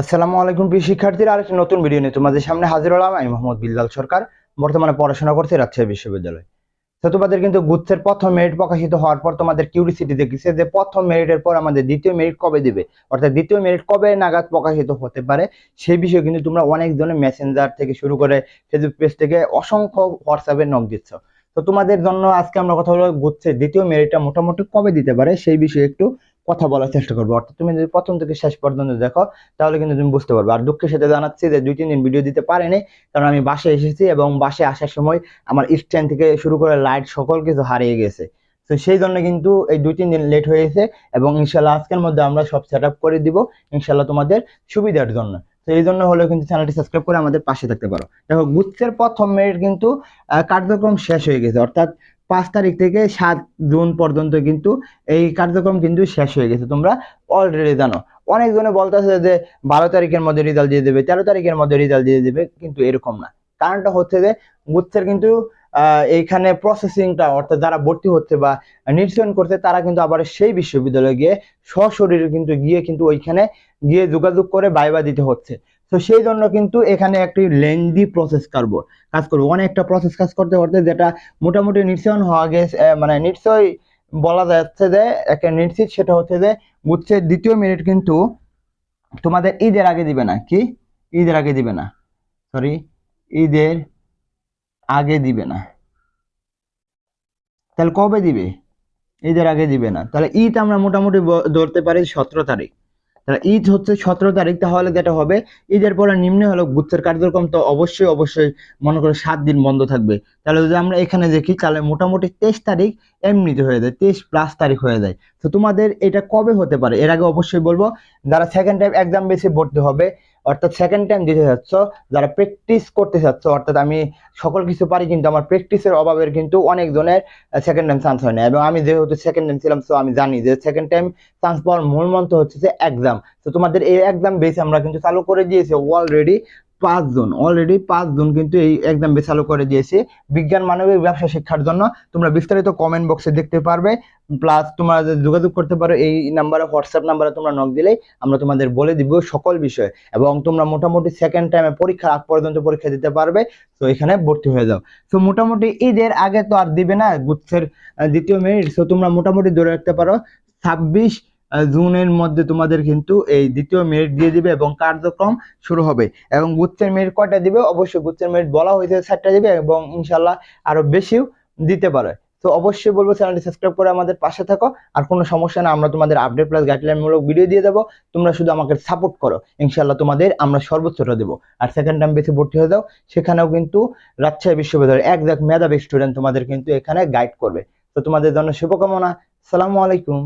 আসসালামু আলাইকুম প্রিয় শিক্ষার্থীরা, আরেকটি নতুন ভিডিও নিয়ে তোমাদের সামনে হাজির হলাম। আমি মোহাম্মদ বিল্লাল সরকার, বর্তমানে পড়াশোনা করছি রাজশাহী বিশ্ববিদ্যালয়। তো তোমাদের কিন্তু গুচ্ছের প্রথম মেরিট প্রকাশিত হওয়ার পর তোমাদের কিউরিসিটি দেখেছে যে প্রথম মেরিটের পর আমাদের দ্বিতীয় মেরিট কবে দিবে? অর্থাৎ দ্বিতীয় মেরিট কবে নাগাদ প্রকাশিত হতে পারে, সেই বিষয়ে কিন্তু তোমরা অনেক ধরনের মেসেঞ্জার থেকে শুরু করে ফেসবুক পেজ থেকে অসংখ্য হোয়াটসঅ্যাপে নক দিচ্ছ। তো তোমাদের জন্য আজকে আমরা কথা বলব গুচ্ছের দ্বিতীয় মেরিটটা মোটামুটি কবে দিতে পারে, সেই বিষয়ে একটু কথা বলার চেষ্টা করব। অর্থাৎ তুমি যদি প্রথম থেকে শেষ পর্যন্ত দেখো, তাহলে কিন্তু তুমি বুঝতে পারবে। আর দুঃখের সাথে জানাচ্ছি যে দুই, তিন দিন ভিডিও দিতে পারেনি, কারণ আমি বাসে এসেছি এবং বাসে আসার সময় আমার স্ট্যান্ড থেকে শুরু করে লাইট সকল কিছু হারিয়ে গেছে। তো সেই জন্য কিন্তু এই দুই, তিন দিন লেট হয়েছে এবং ইনশাল্লাহ আজকের মধ্যে আমরা সব সেট করে দিব ইনশাল্লাহ তোমাদের সুবিধার জন্য। তো এই জন্য হলেও কিন্তু চ্যানেলটি সাবস্ক্রাইব করে আমাদের পাশে থাকতে পারো। দেখো গুচ্ছের প্রথম মেরিট কিন্তু কার্যক্রম শেষ হয়ে গেছে। অর্থাৎ পাঁচ তারিখ থেকে সাত জুন পর্যন্ত কিন্তু এই কার্যক্রম কিন্তু শেষ হয়ে গেছে। তোমরা অলরেডি জানো। অনেকজনে বলতেছে যে, বারো তারিখের মধ্যে রেজাল্ট দিয়ে দেবে, তেরো তারিখের মধ্যে রেজাল্ট দিয়ে দেবে, কিন্তু এরকম না। কারণটা হচ্ছে যে, গুচ্ছের কিন্তু এইখানে প্রসেসিংটা অর্থাৎ যারা ভর্তি হচ্ছে বা নির্বাচন করছে, তারা কিন্তু আবার সেই বিশ্ববিদ্যালয়ে গিয়ে সশরীরে কিন্তু গিয়ে কিন্তু ওইখানে গিয়ে যোগাযোগ করে বাইবা দিতে হচ্ছে। তো সেই জন্য কিন্তু এখানে একটি লেন্দি প্রসেস করব কাজ করব। অনেকটা প্রসেস কাজ করতে করতে যেটা মোটামুটি নিশ্চয়ন হওয়া গেছে মানে নিশ্চয় বলা যাচ্ছে যে একটা নিশ্চিত সেটা হচ্ছে যে গুচ্ছের দ্বিতীয় মিনিট কিন্তু তোমাদের ঈদের আগে দিবে না। কি? ঈদের আগে দিবে না। সরি ঈদের আগে দিবে না। তাহলে কবে দিবে? ঈদের আগে দিবে না। তাহলে ঈদ আমরা মোটামুটি ধরতে পারি সতেরো তারিখ। ঈদ হচ্ছে সতেরো তারিখ, তাহলে যেটা হবে, ঈদের পরে নিম্নে হলো গুচ্ছের কার্যক্রম, তো অবশ্যই অবশ্যই মনে করো সাত দিন বন্ধ থাকবে। তাহলে যদি আমরা এখানে দেখি, তাহলে মোটামুটি তেইশ তারিখ এমনিতে হয়ে যায়, তেইশ প্লাস তারিখ হয়ে যায়। তো তোমাদের এটা কবে হতে পারে? এর আগে অবশ্যই বলব, যারা সেকেন্ড টাইম এক্সাম বেশি ভর্তি হবে অর্থাৎ সেকেন্ড টাইম দিতে চাচ্ছ যারা প্র্যাকটিস করতে চাচ্ছ অর্থাৎ আমি সকল কিছু পারি কিন্তু আমার প্র্যাকটিসের অভাবের কিন্তু অনেকজনের সেকেন্ড টাইম চান্স হয় না। এবং আমি যেহেতু সেকেন্ড টাইম ছিলাম সো আমি জানি যে সেকেন্ড টাইম চান্স পাওয়ার মূল মন্ত্র হচ্ছে যে এক্সাম তো তোমাদের এই এক্সাম বেস আমরা কিন্তু চালু করে দিয়েছি অলরেডি পাঁচ জন অলরেডি পাঁচ জন কিন্তু এই এক্সাম চালু করে দিয়েছি। বিজ্ঞান মানবিক ব্যবসা শিক্ষার জন্য তোমরা বিস্তারিত কমেন্ট বক্সে দেখতে পারবে। প্লাস তোমরা যোগাযোগ করতে পারো, এই নাম্বারে হোয়াটসঅ্যাপ নাম্বারে তোমরা নক দিলেই আমরা তোমাদের বলে দিব সকল বিষয়। এবং তোমরা মোটামুটি সেকেন্ড টাইমে পরীক্ষার আগ পর্যন্ত পরীক্ষা দিতে পারবে। তো এখানে ভর্তি হয়ে যাও। তো মোটামুটি ঈদের আগে তো আর দিবে না গুচ্ছের দ্বিতীয় মিনিট তো তোমরা মোটামুটি ধরে রাখতে পারো, ছাব্বিশ জুনের মধ্যে তোমাদের কিন্তু এই দ্বিতীয় মেরিট দিয়ে দিবে এবং কার্যক্রম শুরু হবে। এবং গুচ্ছের মেরিট কয়টা দিবে? অবশ্যই গুচ্ছের মেরিট বলা হয়েছে চারটা দিবে এবং ইনশাল্লাহ আরও বেশিও দিতে পারে। তো অবশ্যই বলব চ্যানেলটি সাবস্ক্রাইব করে আমাদের পাশে থাকো। আর কোনো সমস্যা না, আমরা তোমাদের আপডেট প্লাস গাইডলাইন মূলক ভিডিও দিয়ে দেবো। তোমরা শুধু আমাকে সাপোর্ট করো। ইনশাল্লাহ তোমাদের আমরা সর্বোচ্চটা দেবো। আর সেকেন্ড টাইম বেশি ভর্তি হয়ে যাও, সেখানেও কিন্তু রাজশাহী বিশ্ববিদ্যালয়ের একজাক মেধাবী স্টুডেন্ট তোমাদের কিন্তু এখানে গাইড করবে। তো তোমাদের জন্য শুভকামনা। সালামু আলাইকুম।